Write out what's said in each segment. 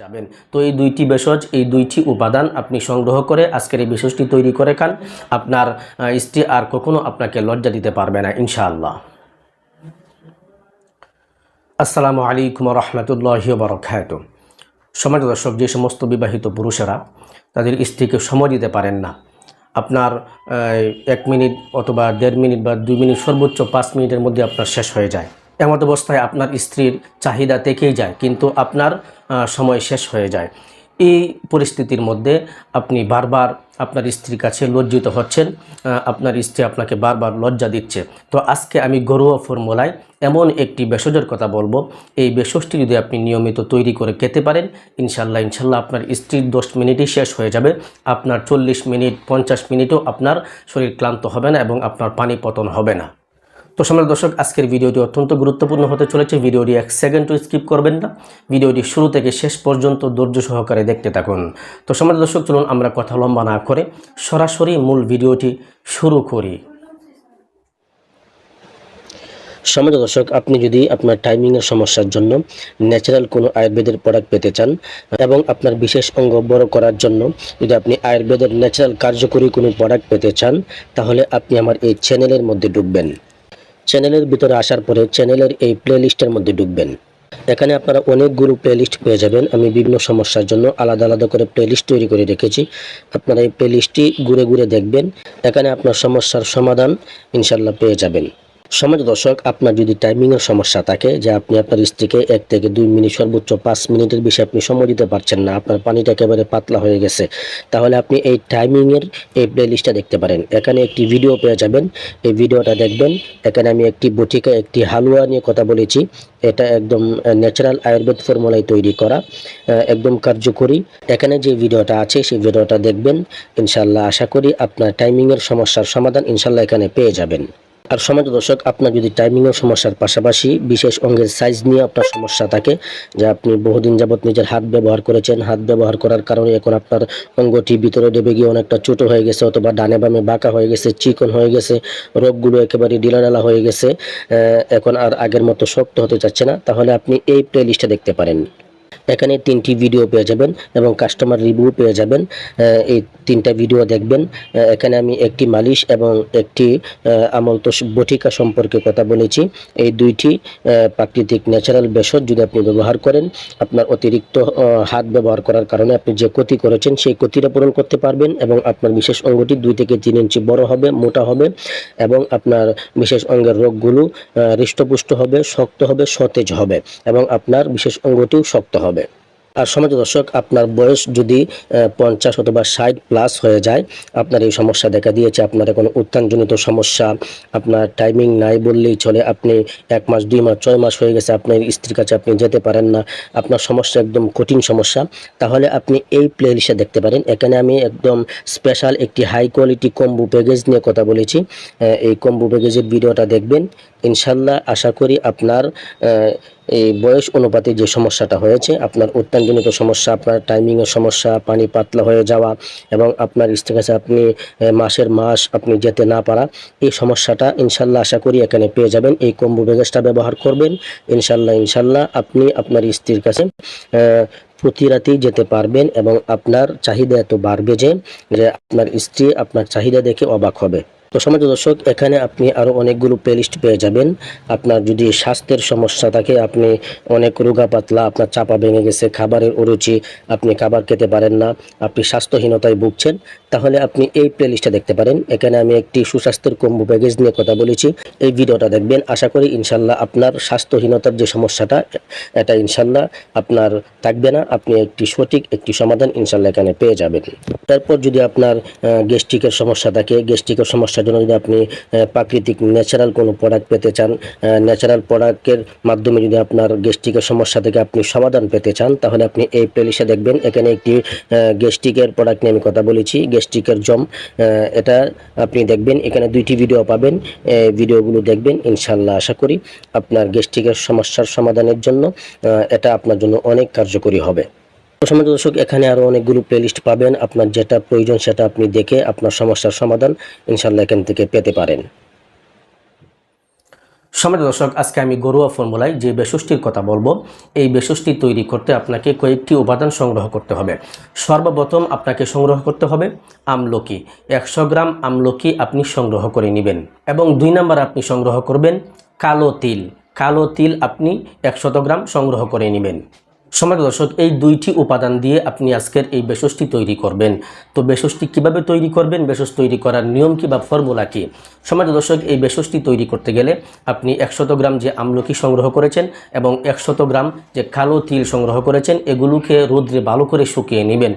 যাবেন। তো এই দুইটি ভেষজ, এই দুইটি উপাদান আপনি সংগ্রহ করে আজকের এই ভেষজটি তৈরি করে খান। আপনার স্ত্রী আর কখনো আপনাকে লজ্জা দিতে পারবে না, ইনশাআল্লাহ। আসসালামু আলাইকুম রহমতুল্লাহ বরকাত সমাজ দর্শক, যে সমস্ত বিবাহিত পুরুষেরা তাদের স্ত্রীকে সময় দিতে পারেন না, আপনার এক মিনিট অথবা দেড় মিনিট বা দুই মিনিট, সর্বোচ্চ পাঁচ মিনিটের মধ্যে আপনার শেষ হয়ে যায়। এমত অবস্থায় আপনার স্ত্রীর চাহিদা থেকেই যায়, কিন্তু আপনার সময় শেষ হয়ে যায়। এই পরিস্থিতির মধ্যে আপনি বারবার আপনার স্ত্রীর কাছে লজ্জিত হচ্ছেন আপনার স্ত্রী আপনাকে বারবার লজ্জা দিচ্ছে। তো আজকে আমি ঘরোয়া ফর্মুলায় এমন একটি ভেষজের কথা বলব। এই ভেষজটি যদি আপনি নিয়মিত তৈরি করে খেতে পারেন ইনশাল্লাহ ইনশাল্লাহ আপনার স্ত্রীর দশ মিনিটই শেষ হয়ে যাবে। আপনার চল্লিশ মিনিট, পঞ্চাশ মিনিটও আপনার শরীর ক্লান্ত হবে না এবং আপনার পানি পতন হবে না। তো সম্রাট দর্শক, আজকের ভিডিওটি অত্যন্ত গুরুত্বপূর্ণ হতে চলেছে। ভিডিওটি এক সেকেন্ডও স্কিপ করবেন না। ভিডিওটি শুরু থেকে শেষ পর্যন্ত ধৈর্য সহকারে দেখতে থাকুন। তো সম্রাট দর্শক, চলুন আমরা কথা লম্বা না করে সরাসরি মূল ভিডিওটি শুরু করি। সমাজ দর্শক, আপনি যদি আপনার টাইমিংয়ের সমস্যার জন্য ন্যাচারাল কোনো আয়ুর্বেদের প্রোডাক্ট পেতে চান এবং আপনার বিশেষ অঙ্গ বড় করার জন্য যদি আপনি আয়ুর্বেদের ন্যাচারাল কার্যকরী কোনো প্রোডাক্ট পেতে চান, তাহলে আপনি আমার এই চ্যানেলের মধ্যে ঢুকবেন। চ্যানেলের ভিতরে আসার পরে চ্যানেলের এই প্লেলিস্টের মধ্যে ঢুকবেন। এখানে আপনারা অনেকগুলো প্লেলিস্ট পেয়ে যাবেন। আমি বিভিন্ন সমস্যার জন্য আলাদা আলাদা করে প্লেলিস্ট তৈরি করে রেখেছি। আপনারা এই প্লেলিস্টটি ঘুরে ঘুরে দেখবেন। এখানে আপনার সমস্যার সমাধান ইনশাল্লাহ পেয়ে যাবেন। সমাজ দর্শক, আপনার যদি টাইমিংয়ের সমস্যা থাকে যে আপনি আপনার স্ত্রীকে এক থেকে দুই মিনিট, সর্বোচ্চ পাঁচ মিনিটের বেশি আপনি সময় দিতে পারছেন না, আপনার পানিটা একেবারে পাতলা হয়ে গেছে, তাহলে আপনি এই টাইমিংয়ের এই প্লেলিস্টটা দেখতে পারেন। এখানে একটি ভিডিও পেয়ে যাবেন। এই ভিডিওটা দেখবেন। এখানে আমি একটি বটিকা, একটি হালুয়া নিয়ে কথা বলেছি। এটা একদম ন্যাচারাল আয়ুর্বেদ ফর্মুলায় তৈরি করা একদম কার্যকরী। এখানে যে ভিডিওটা আছে, সেই ভিডিওটা দেখবেন। ইনশাল্লাহ আশা করি আপনার টাইমিংয়ের সমস্যার সমাধান ইনশাল্লাহ এখানে পেয়ে যাবেন। আর সমাজ দর্শক, আপনার যদি টাইমিংয়ের সমস্যার পাশাপাশি বিশেষ অঙ্গের সাইজ নিয়ে আপনার সমস্যা থাকে, যে আপনি বহুদিন যাবৎ নিজের হাত ব্যবহার করেছেন, হাত ব্যবহার করার কারণে এখন আপনার অঙ্গটি ভিতরে ডেবে গিয়ে অনেকটা ছোট হয়ে গেছে অথবা ডানে বামে বাঁকা হয়ে গেছে, চিকন হয়ে গেছে, রোগগুলো একেবারে ডিলাডালা হয়ে গেছে এখন আর আগের মতো শক্ত হতে চাচ্ছে না। তাহলে আপনি এই প্লে লিস্টে দেখতে পারেন। এখানে তিনটি ভিডিও পেয়ে যাবেন এবং কাস্টমার রিভিউ পেয়ে যাবেন। এই তিনটা ভিডিও দেখবেন। এখানে আমি একটি মালিশ এবং একটি আমল তো বটিকা সম্পর্কে কথা বলেছি। এই দুইটি প্রাকৃতিক ন্যাচারাল ভেষজ যদি আপনি ব্যবহার করেন, আপনার অতিরিক্ত হাত ব্যবহার করার কারণে আপনি যে ক্ষতি করেছেন, সেই ক্ষতিটা পূরণ করতে পারবেন এবং আপনার বিশেষ অঙ্গটি দুই থেকে তিন ইঞ্চি বড় হবে, মোটা হবে এবং আপনার বিশেষ অঙ্গের রোগগুলো হৃষ্টপুষ্ট হবে, শক্ত হবে, সতেজ হবে এবং আপনার বিশেষ অঙ্গটিও শক্ত হবে। আর সমাজ দর্শক, আপনার বয়স যদি পঞ্চাশ অথবা ষাট প্লাস হয়ে যায়, আপনার এই সমস্যা দেখা দিয়েছে। আপনার কোনো উত্থানজনিত সমস্যা, আপনার টাইমিং নাই বললেই চলে। আপনি এক মাস, দুই মাস, ছয় মাস হয়ে গেছে, আপনার স্ত্রীর কাছে আপনি যেতে পারেন না। আপনার সমস্যা একদম কঠিন সমস্যা। তাহলে আপনি এই প্লে লিস্টে দেখতে পারেন। এখানে আমি একদম স্পেশাল একটি হাই কোয়ালিটি কম্বু প্যাকেজ নিয়ে কথা বলেছি। এই কম্বু প্যাকেজের ভিডিওটা দেখবেন। ইনশাল্লাহ আশা করি আপনার এই বয়স অনুপাতে যে সমস্যাটা হয়েছে, আপনার উত্তানজনিত সমস্যা, আপনার টাইমিংয়ের সমস্যা, পানি পাতলা হয়ে যাওয়া এবং আপনার স্ত্রীর কাছে আপনি মাসের মাস আপনি যেতে না পারা, এই সমস্যাটা ইনশাল্লাহ আশা করি এখানে পেয়ে যাবেন। এই কম্বু ব্যাগেজটা ব্যবহার করবেন। ইনশাল্লাহ ইনশাল্লাহ আপনি আপনার স্ত্রীর কাছে প্রতি রাতেই যেতে পারবেন এবং আপনার চাহিদা এত বাড়বে যে আপনার স্ত্রী আপনার চাহিদা দেখে অবাক হবে। তো সমাজ দর্শক, এখানে আপনি আরও অনেকগুলো প্লেলিস্ট পেয়ে যাবেন। আপনার যদি স্বাস্থ্যের সমস্যা থাকে, আপনি অনেক রোগা পাতলা, আপনার চাপা ভেঙে গেছে, খাবারের অরুচি, আপনি খাবার খেতে পারেন না, আপনি স্বাস্থ্যহীনতায় ভুগছেন তাহলে আপনি এই প্লেলিস্টটা দেখতে পারেন। এখানে আমি একটি সুস্বাস্থ্যের কম্বো প্যাকেজ নিয়ে কথা বলেছি। এই ভিডিওটা দেখবেন। আশা করি ইনশাল্লাহ আপনার স্বাস্থ্যহীনতার যে সমস্যাটা, এটা ইনশাল্লাহ আপনার থাকবে না। আপনি একটি সঠিক, একটি সমাধান ইনশাল্লাহ এখানে পেয়ে যাবেন। তারপর যদি আপনার গ্যাস্ট্রিকের সমস্যা থাকে গ্যাস্ট্রিকের সমস্যার জন্য যদি আপনি প্রাকৃতিক ন্যাচারাল কোনো প্রোডাক্ট পেতে চান ন্যাচারাল প্রোডাক্টের মাধ্যমে যদি আপনার গ্যাস্ট্রিকের সমস্যা থেকে আপনি সমাধান পেতে চান, তাহলে আপনি এই প্লেলিস্টে দেখবেন। এখানে একটি গ্যাস্ট্রিকের প্রোডাক্ট নিয়ে আমি কথা বলেছি। গ্যাস্ট্রিকের জম এটা আপনি দেখবেন, এখানে দুইটি ভিডিও পাবেন। ভিডিওগুলো দেখবেন, ইনশাল্লাহ আশা করি আপনার গ্যাস্ট্রিকের সমস্যার সমাধানের জন্য এটা আপনার জন্য অনেক কার্যকরী হবে। তো সমাজ দর্শক, এখানে আরও অনেকগুলো প্লেলিস্ট পাবেন। আপনার যেটা প্রয়োজন সেটা আপনি দেখে আপনার সমস্যার সমাধান ইনশাল্লাহ এখান থেকে পেতে পারেন। সমাজ দর্শক, আজকে আমি গরুয়া ফর্মুলায় যে বেষষ্টির কথা বলব, এই বেষষ্টি তৈরি করতে আপনাকে কয়েকটি উপাদান সংগ্রহ করতে হবে। সর্বপ্রথম আপনাকে সংগ্রহ করতে হবে আমলকি। একশো গ্রাম আমলকি আপনি সংগ্রহ করে নেবেন এবং দুই নাম্বার আপনি সংগ্রহ করবেন কালো তিল। কালো তিল আপনি একশত গ্রাম সংগ্রহ করে নেবেন। সমাজ দর্শক, এই দুইটি উপাদান দিয়ে আপনি আজকের এই বেশষ্টি তৈরি করবেন। তো বেশষ্টি কীভাবে তৈরি করবেন? বেশস তৈরি করার নিয়ম কি বা ফর্মুলা কি? সমাজ দর্শক, এই বেশষ্টি তৈরি করতে গেলে আপনি একশত গ্রাম যে আমলকি সংগ্রহ করেছেন এবং একশত গ্রাম যে কালো তিল সংগ্রহ করেছেন, এগুলোকে রোদ্রে ভালো করে শুকিয়ে নেবেন।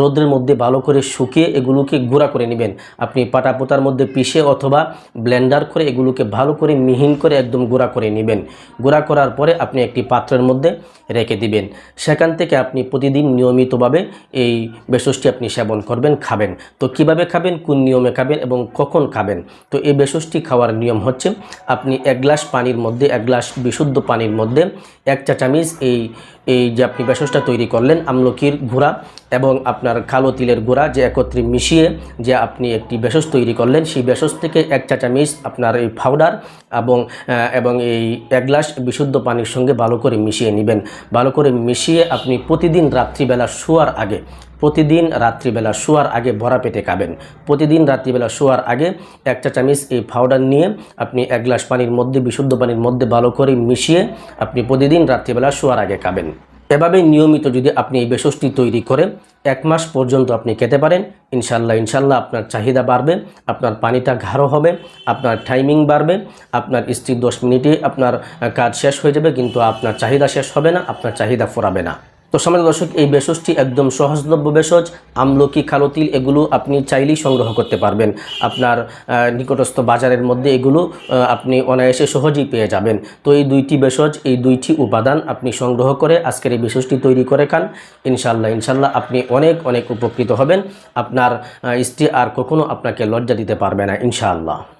রোদ্রের মধ্যে ভালো করে শুকিয়ে এগুলোকে গুঁড়া করে নেবেন। আপনি পাটা পোতার মধ্যে পিষে অথবা ব্লেন্ডার করে এগুলোকে ভালো করে মিহিন করে একদম গুঁড়া করে নেবেন। গুঁড়া করার পরে আপনি একটি পাত্রের মধ্যে রেখে দিবেন। সেখান থেকে আপনি প্রতিদিন নিয়মিতভাবে এই বেশসটি আপনি সেবন করবেন, খাবেন। তো কীভাবে খাবেন, কোন নিয়মে খাবেন এবং কখন খাবেন? তো এই বেশসটি খাওয়ার নিয়ম হচ্ছে আপনি এক গ্লাস পানির মধ্যে, এক গ্লাস বিশুদ্ধ পানির মধ্যে এক চা চামিচ এই এই যে আপনি বেশসটা তৈরি করলেন, আমলকির গুঁড়া এবং আপনার কালো তিলের গুঁড়া যে একত্রে মিশিয়ে যে আপনি একটি বেসস তৈরি করলেন, সেই বেশস থেকে এক চা চামিচ আপনার এই পাউডার এবং এবং এই এক গ্লাস বিশুদ্ধ পানির সঙ্গে ভালো করে মিশিয়ে নেবেন। ভালো করে মিশিয়ে আপনি প্রতিদিন রাত্রিবেলা শোয়ার আগে, প্রতিদিন রাত্রিবেলা শোয়ার আগে ভরা পেটে খাবেন। প্রতিদিন রাত্রিবেলা শোয়ার আগে এক চা চামিচ এই পাউডার নিয়ে আপনি এক গ্লাস পানির মধ্যে, বিশুদ্ধ পানির মধ্যে ভালো করে মিশিয়ে আপনি প্রতিদিন রাত্রিবেলা শোয়ার আগে খাবেন। এভাবে নিয়মিত যদি আপনি এই বেসসটি তৈরি করেন, এক মাস পর্যন্ত আপনি খেতে পারেন। ইনশাল্লাহ ইনশাল্লাহ আপনার চাহিদা বাড়বে, আপনার পানিটা ঘাড়ো হবে, আপনার টাইমিং বাড়বে, আপনার স্ত্রীর দশ মিনিটে আপনার কাজ শেষ হয়ে যাবে, কিন্তু আপনার চাহিদা শেষ হবে না, আপনার চাহিদা ফোরাবে না। তো সমাজ দর্শক, এই ভেষজটি একদম সহজলভ্য ভেষজ, আমলকি, খালতিল, এগুলো আপনি চাইলেই সংগ্রহ করতে পারবেন। আপনার নিকটস্থ বাজারের মধ্যে এগুলো আপনি অনায়াসে সহজেই পেয়ে যাবেন। তো এই দুইটি ভেষজ, এই দুইটি উপাদান আপনি সংগ্রহ করে আজকের এই ভেষজটি তৈরি করে খান। ইনশাল্লাহ ইনশাল্লাহ আপনি অনেক অনেক উপকৃত হবেন। আপনার স্ত্রী আর কখনো আপনাকে লজ্জা দিতে পারবে না, ইনশাআল্লাহ।